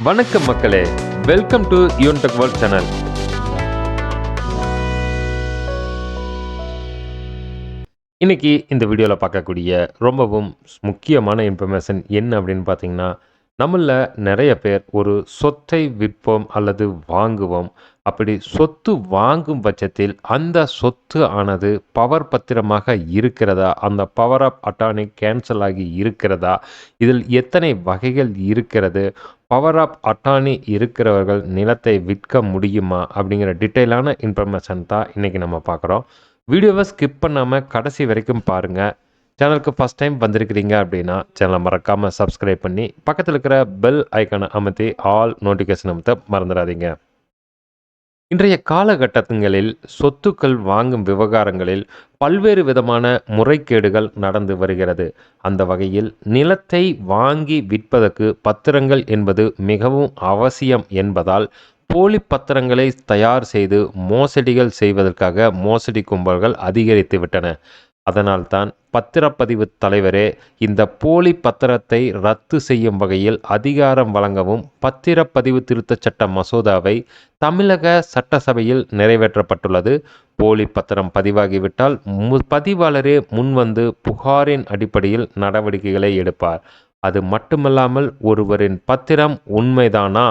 வணக்கம் மக்களே. Welcome to Yuntech world channel இன்னைக்கு இந்த வீடியோவில் பார்க்கக்கூடிய ரொம்பவும் முக்கியமான இன்ஃபர்மேஷன் என்ன அப்படின்னு பார்த்தீங்கன்னா நம்மளில் நிறைய பேர் ஒரு சொத்தை விற்போம் அல்லது வாங்குவோம். அப்படி சொத்து வாங்கும் பட்சத்தில் அந்த சொத்து ஆனது பவர் பத்திரமாக இருக்கிறதா? அந்த பவர் ஆஃப் அட்டானி கேன்சல் ஆகி இருக்கிறதா? இதில் எத்தனை வகைகள் இருக்கிறது? பவர் ஆஃப் அட்டானி இருக்கிறவர்கள் நிலத்தை விற்க முடியுமா அப்படிங்கிற டீட்டெயிலான இன்ஃபர்மேஷன் தான் இன்றைக்கி நம்ம பார்க்குறோம். வீடியோவை ஸ்கிப் பண்ணாமல் கடைசி வரைக்கும் பாருங்கள் சேனலுக்கு ஃபஸ்ட் டைம் வந்திருக்கிறீங்க அப்படின்னா சேனலை மறக்காமல் சப்ஸ்கிரைப் பண்ணி பக்கத்தில் இருக்கிற பெல் ஐக்கானை அமர்த்தி ஆல் நோட்டிஃபிகேஷன் அமர்த்த மறந்துடாதீங்க. இன்றைய காலகட்டங்களில் சொத்துக்கள் வாங்கும் விவகாரங்களில் பல்வேறு விதமான முறைகேடுகள் நடந்து வருகிறது. அந்த வகையில் நிலத்தை வாங்கி விற்பதற்கு பத்திரங்கள் என்பது மிகவும் அவசியம் என்பதால் போலி பத்திரங்களை தயார் செய்து மோசடிகள் செய்வதற்காக மோசடி கும்பல்கள் அதிகரித்து விட்டன. அதனால்தான் பத்திரப்பதிவு தலைவரே இந்த போலி பத்திரத்தை ரத்து செய்யும் வகையில் அதிகாரம் வழங்கவும் பத்திரப்பதிவு திருத்தச் சட்ட மசோதாவை தமிழக சட்டசபையில் நிறைவேற்றப்பட்டுள்ளது. போலி பத்திரம் பதிவாகிவிட்டால் மு பதிவாளரே முன்வந்து புகாரின் அடிப்படையில் நடவடிக்கைகளை எடுப்பார். அது மட்டுமல்லாமல் ஒருவரின் பத்திரம் உண்மைதானா?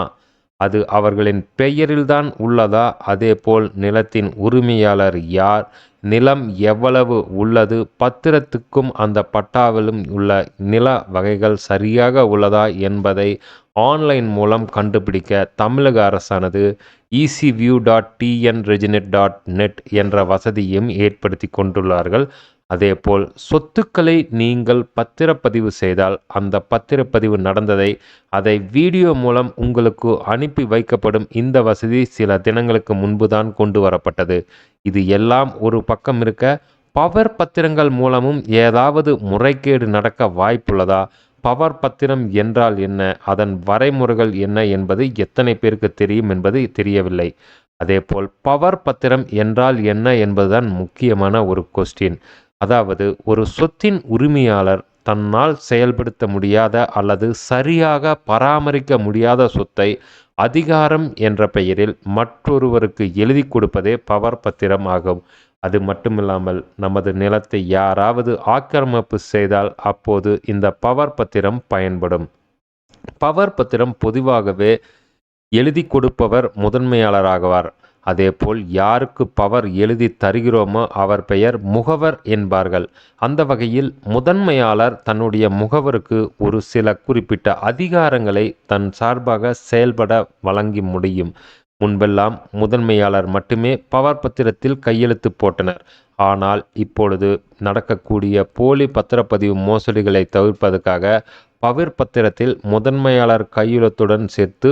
அது அவர்களின் பெயரில்தான் உள்ளதா? அதேபோல் நிலத்தின் உரிமையாளர் யார்? நிலம் எவ்வளவு உள்ளது? பத்திரத்துக்கும் அந்த பட்டாவிலும் உள்ள நில வகைகள் சரியாக உள்ளதா என்பதை ஆன்லைன் மூலம் கண்டுபிடிக்க தமிழக அரசானது EC view dot TN Reginet dot net என்ற வசதியும் ஏற்படுத்தி கொண்டுள்ளார்கள். அதேபோல் சொத்துக்களை நீங்கள் பத்திரப்பதிவு செய்தால் அந்த பத்திரப்பதிவு நடந்ததை அதை வீடியோ மூலம் உங்களுக்கு அனுப்பி வைக்கப்படும் இந்த வசதி சில தினங்களுக்கு முன்புதான் கொண்டு வரப்பட்டது. இது எல்லாம் ஒரு பக்கம் இருக்க பவர் பத்திரங்கள் மூலமும் ஏதாவது முறைகேடு நடக்க வாய்ப்புள்ளதா? பவர் பத்திரம் என்றால் என்ன? அதன் வரைமுறைகள் என்ன என்பது எத்தனை பேருக்கு தெரியும் என்பது தெரியவில்லை. அதேபோல் பவர் பத்திரம் என்றால் என்ன என்பதுதான் முக்கியமான ஒரு கொஸ்டின் அதாவது ஒரு சொத்தின் உரிமையாளர் தன்னால் செயல்படுத்த முடியாத அல்லது சரியாக பராமரிக்க முடியாத சொத்தை அதிகாரம் என்ற பெயரில் மற்றொருவருக்கு எழுதி கொடுப்பதே பவர் பத்திரம் ஆகும். அது மட்டுமில்லாமல் நமது நிலத்தை யாராவது ஆக்கிரமிப்பு செய்தால் அப்போது இந்த பவர் பத்திரம் பயன்படும். பவர் பத்திரம் பொதுவாகவே எழுதி கொடுப்பவர் முதன்மையாளராகுவார். அதேபோல் யாருக்கு பவர் எழுதி தருகிறோமோ அவர் பெயர் முகவர் என்பார்கள். அந்த வகையில் முதன்மையாளர் தன்னுடைய முகவருக்கு ஒரு சில குறிப்பிட்ட அதிகாரங்களை தன் சார்பாக செயல்பட வழங்கி முடியும். முன்பெல்லாம் முதன்மையாளர் மட்டுமே பவர் பத்திரத்தில் கையெழுத்து போட்டனர். ஆனால் இப்பொழுது நடக்கக்கூடிய போலி பத்திரப்பதிவு மோசடிகளை தவிர்ப்பதற்காக பவர் பத்திரத்தில் முதன்மையாளர் கையெழுத்துடன் சேர்த்து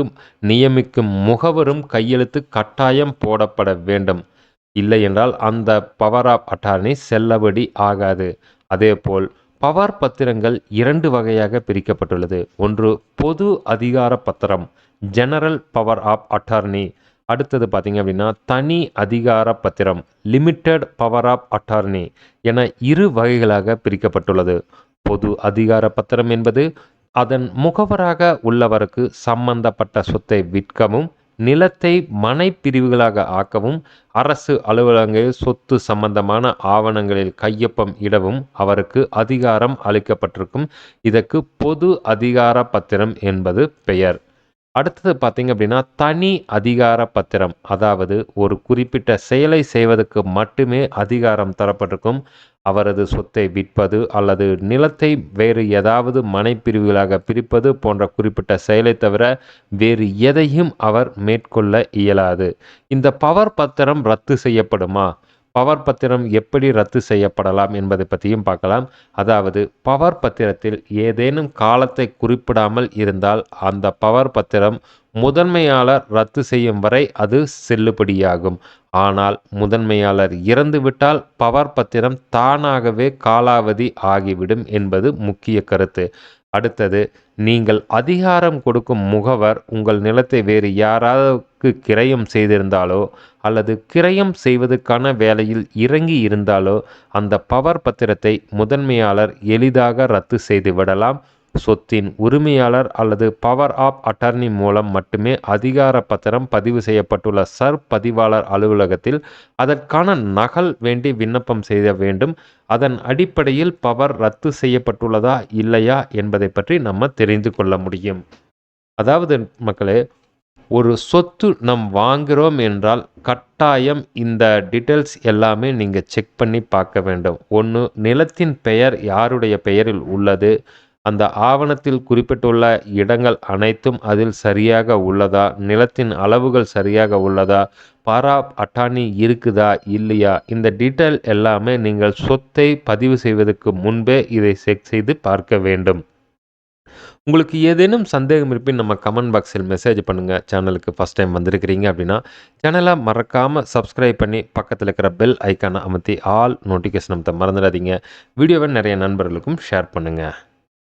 நியமிக்கும் முகவரும் கையெழுத்து கட்டாயம் போடப்பட வேண்டும். இல்லையென்றால் அந்த பவர் ஆஃப் அட்டார்னி செல்லபடி ஆகாது. அதேபோல் பவர் பத்திரங்கள் இரண்டு வகையாக பிரிக்கப்பட்டுள்ளது. ஒன்று பொது அதிகார பத்திரம் ஜெனரல் பவர் ஆஃப் அட்டார்னி அடுத்தது பார்த்திங்க அப்படின்னா தனி அதிகார பத்திரம் லிமிட்டெட் பவர் ஆஃப் அட்டார்னி என இரு வகைகளாக பிரிக்கப்பட்டுள்ளது. பொது அதிகார பத்திரம் என்பது அதன் முகவராக உள்ளவருக்கு சம்பந்தப்பட்ட சொத்தை விற்கவும் நிலத்தை மனை பிரிவுகளாக ஆக்கவும் அரசு அலுவலகங்களில் சொத்து சம்பந்தமான ஆவணங்களில் கையொப்பம் இடவும் அவருக்கு அதிகாரம் அளிக்கப்பட்டிருக்கும். இதற்கு பொது அதிகார பத்திரம் என்பது பெயர். அடுத்தது பார்த்தீங்க அப்படின்னா தனி அதிகார பத்திரம் அதாவது ஒரு குறிப்பிட்ட செயலை செய்வதற்கு மட்டுமே அதிகாரம் தரப்பட்டிருக்கும். அவரது சொத்தை விற்பது அல்லது நிலத்தை வேறு ஏதாவது மனைப்பிரிவுகளாக பிரிப்பது போன்ற குறிப்பிட்ட செயலை தவிர வேறு எதையும் அவர் மேற்கொள்ள இயலாது. இந்த பவர் பத்திரம் ரத்து செய்யப்படுமா? பவர் பத்திரம் எப்படி ரத்து செய்யப்படலாம் என்பதை பற்றியும் பார்க்கலாம். அதாவது பவர் பத்திரத்தில் ஏதேனும் காலத்தை குறிப்பிடாமல் இருந்தால் அந்த பவர் பத்திரம் முதன்மையாளர் ரத்து செய்யும் வரை அது செல்லுபடியாகும். ஆனால் முதன்மையாளர் இறந்துவிட்டால் பவர் பத்திரம் தானாகவே காலாவதி ஆகிவிடும் என்பது முக்கிய கருத்து. அடுத்தது நீங்கள் அதிகாரம் கொடுக்கும் முகவர் உங்கள் நிலத்தை வேறு யாராவது கிரயம் செய்திருந்தாலோ அல்லது கிரயம் செய்வதற்கான வேலையில் இறங்கி இருந்தாலோ அந்த பவர் பத்திரத்தை முதன்மையாளர் எளிதாக ரத்து செய்து விடலாம் சொத்தின் உரிமையாளர் அல்லது பவர் ஆஃப் அட்டர்னி மூலம் மட்டுமே அதிகார பத்திரம் பதிவு செய்யப்பட்டுள்ள சர் பதிவாளர் அலுவலகத்தில் அதற்கான நகல் வேண்டி விண்ணப்பம் செய்ய வேண்டும். அதன் அடிப்படையில் பவர் ரத்து செய்யப்பட்டுள்ளதா இல்லையா என்பதை பற்றி நம்ம தெரிந்து கொள்ள முடியும். அதாவது மக்களே ஒரு சொத்து நம் வாங்குகிறோம் என்றால் கட்டாயம் இந்த டீட்டெயில்ஸ் எல்லாமே நீங்கள் செக் பண்ணி பார்க்க வேண்டும். ஒன்று நிலத்தின் பெயர் யாருடைய பெயரில் உள்ளது? அந்த ஆவணத்தில் குறிப்பிட்டுள்ள இடங்கள் அனைத்தும் அதில் சரியாக உள்ளதா? நிலத்தின் அளவுகள் சரியாக உள்ளதா? பாரா அட்டானி இருக்குதா? இல்லையா? இந்த டீட்டெயில் எல்லாமே நீங்கள் சொத்தை பதிவு செய்வதற்கு முன்பே இதை செக் செய்து பார்க்க வேண்டும். உங்களுக்கு ஏதேனும் சந்தேகம் இருப்பின் நம்ம கமெண்ட் பாக்ஸில் மெசேஜ் பண்ணுங்கள் சேனலுக்கு ஃபஸ்ட் டைம் வந்திருக்கிறீங்க அப்படின்னா சேனலை மறக்காமல் சப்ஸ்கிரைப் பண்ணி பக்கத்தில் இருக்கிற பெல் ஐக்கானை அமர்த்தி ஆல் நோட்டிஃபிகேஷன் அமர்த்த மறந்துடாதீங்க. வீடியோவை நிறைய நண்பர்களுக்கும் ஷேர் பண்ணுங்கள்